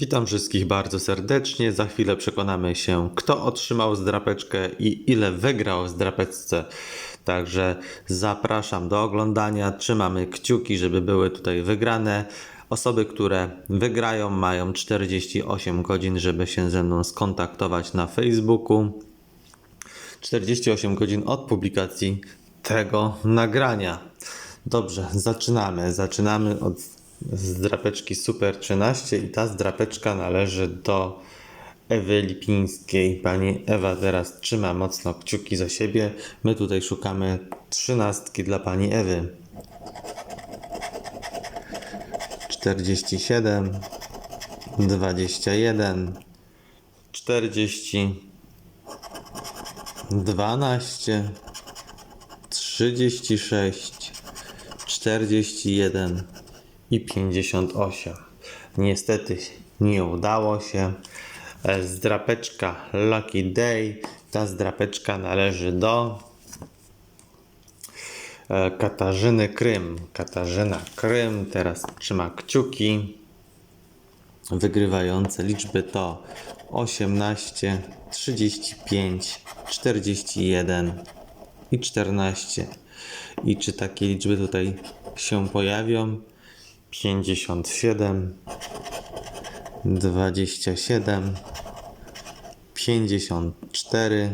Witam wszystkich bardzo serdecznie. Za chwilę przekonamy się, kto otrzymał zdrapeczkę i ile wygrał w zdrapeczce. Także zapraszam do oglądania. Trzymamy kciuki, żeby były tutaj wygrane. Osoby, które wygrają, mają 48 godzin, żeby się ze mną skontaktować na Facebooku. 48 godzin od publikacji tego nagrania. Dobrze, zaczynamy. Zaczynamy od zdrapeczki Super 13 i ta zdrapeczka należy do Ewy Lipińskiej. Pani Ewa teraz trzyma mocno kciuki za siebie. My tutaj szukamy trzynastki dla pani Ewy. 47 21 40 12 36 41 i 58. Niestety nie udało się. E, Zdrapeczka Lucky Day. Ta zdrapeczka należy do e, Katarzyny Krym. Katarzyna Krym teraz trzyma kciuki. Wygrywające liczby to 18, 35, 41 i 14. I czy takie liczby tutaj się pojawią? 57, 27, 54,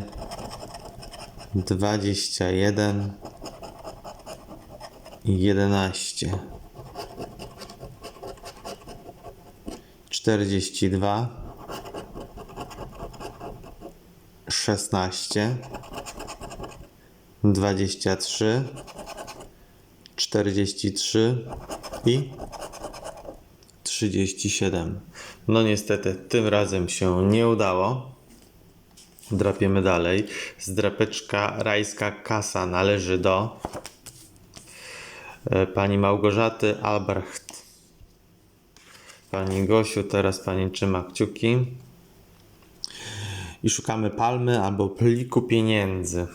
21 i 11. 42 16 23 43 i 37. No niestety tym razem się nie udało. Drapiemy dalej. Zdrapeczka rajska kasa należy do e, pani Małgorzaty Albrecht. Pani Gosiu, teraz pani trzyma kciuki. I szukamy palmy albo pliku pieniędzy.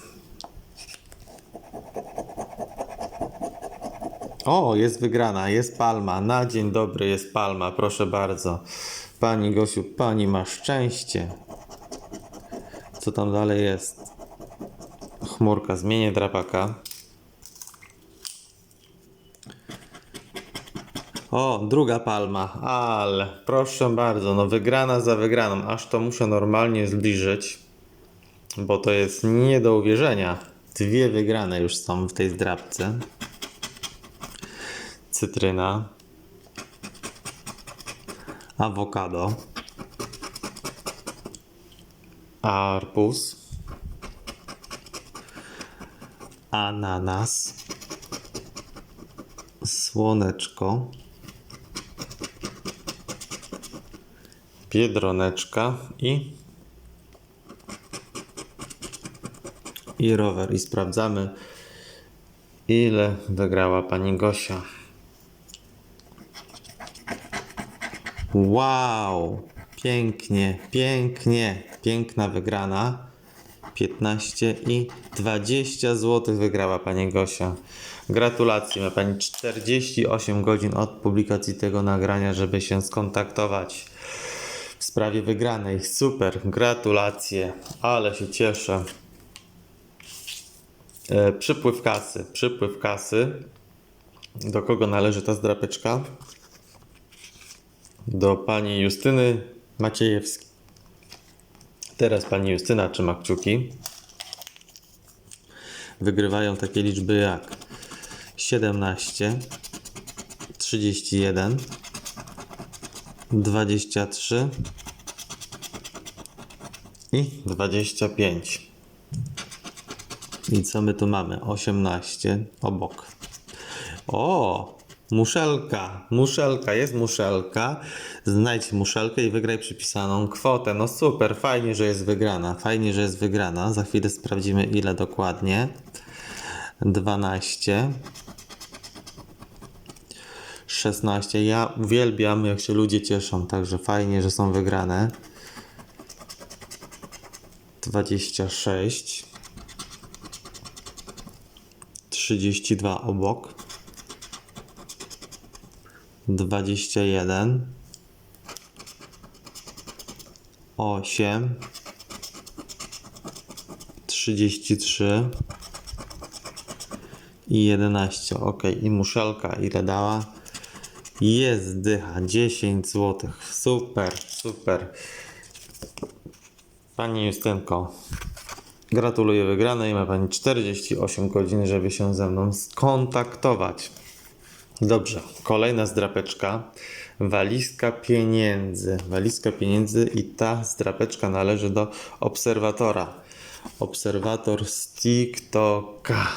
O, jest wygrana, jest palma. Na dzień dobry jest palma, proszę bardzo. Pani Gosiu, pani ma szczęście. Co tam dalej jest? Chmurka, zmienię drapaka. O, druga palma, ale proszę bardzo, no wygrana za wygraną, aż to muszę normalnie zbliżyć, bo to jest nie do uwierzenia. Dwie wygrane już są w tej zdrabce. Cytryna, awokado, arbuz, ananas, słoneczko, biedroneczka i i rower i sprawdzamy ile wygrała pani Gosia. Wow! Pięknie, pięknie, piękna wygrana. 15 i 20 zł wygrała pani Gosia. Gratulacje, ma pani 48 godzin od publikacji tego nagrania, żeby się skontaktować w sprawie wygranej. Super, gratulacje, ale się cieszę. E, przypływ kasy, przypływ kasy. Do kogo należy ta zdrapeczka? Do pani Justyny Maciejewskiej. Teraz pani Justyna trzyma kciuki. Wygrywają takie liczby jak 17, 31, 23 i 25. I co my tu mamy? 18 obok. O! Muszelka, muszelka, jest muszelka. Znajdź muszelkę i wygraj przypisaną kwotę. No super, fajnie, że jest wygrana. Fajnie, że jest wygrana. Za chwilę sprawdzimy ile dokładnie. 12 16. Ja uwielbiam, jak się ludzie cieszą, także fajnie, że są wygrane. 26 32 obok. 21 8, 33 i 11. Ok, i muszelka ile dała? Jest dycha, 10 zł. Super, super. Pani Justynko, gratuluję wygranej. Ma Pani 48 godzin, żeby się ze mną skontaktować. Dobrze, kolejna zdrapeczka. Walizka pieniędzy. Walizka pieniędzy i ta zdrapeczka należy do obserwatora. Obserwator z TikToka.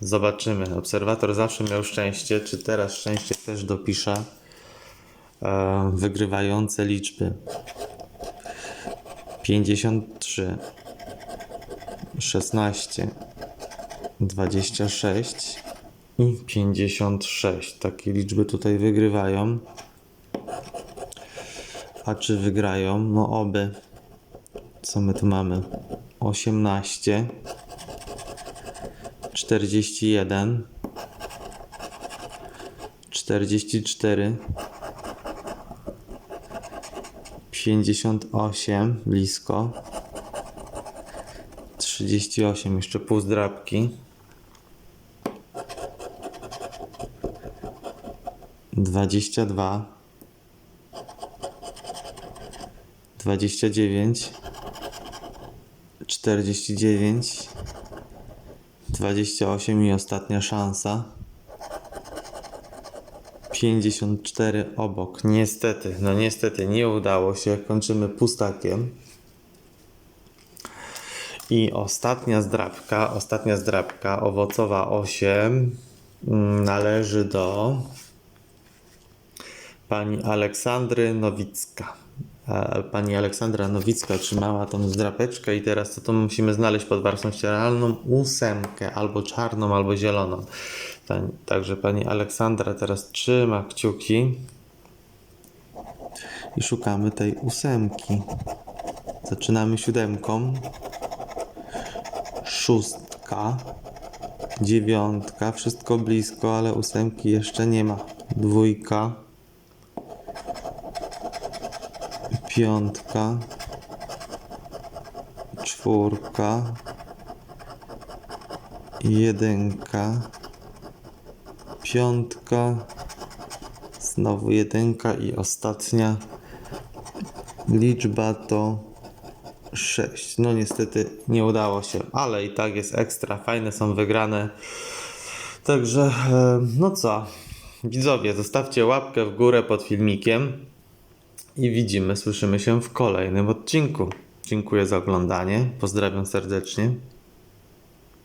Zobaczymy. Obserwator zawsze miał szczęście. Czy teraz szczęście też dopisze? E, wygrywające liczby. 53 16 26 i 56. Takie liczby tutaj wygrywają. A czy wygrają? No oby. Co my tu mamy? 18 41 44 58 blisko 38 jeszcze pół zdrabki 22 29 49 28 i ostatnia szansa 54 obok. Niestety, no niestety nie udało się. Kończymy pustakiem. I ostatnia zdrabka, ostatnia zdrabka owocowa 8 mm, należy do pani Aleksandry Nowicka. Pani Aleksandra Nowicka otrzymała tą zdrapeczkę i teraz to, to musimy znaleźć pod warstwą ścieralną ósemkę, albo czarną, albo zieloną. Ta- Także pani Aleksandra teraz trzyma kciuki i szukamy tej ósemki. Zaczynamy siódemką, szóstka, dziewiątka, wszystko blisko, ale ósemki jeszcze nie ma. Dwójka, piątka, czwórka, jedynka, piątka, znowu jedynka i ostatnia. Liczba to 6. No niestety nie udało się, ale i tak jest ekstra, fajne są wygrane. Także e, no co, widzowie, zostawcie łapkę w górę pod filmikiem i widzimy, słyszymy się w kolejnym odcinku. Dziękuję za oglądanie, pozdrawiam serdecznie.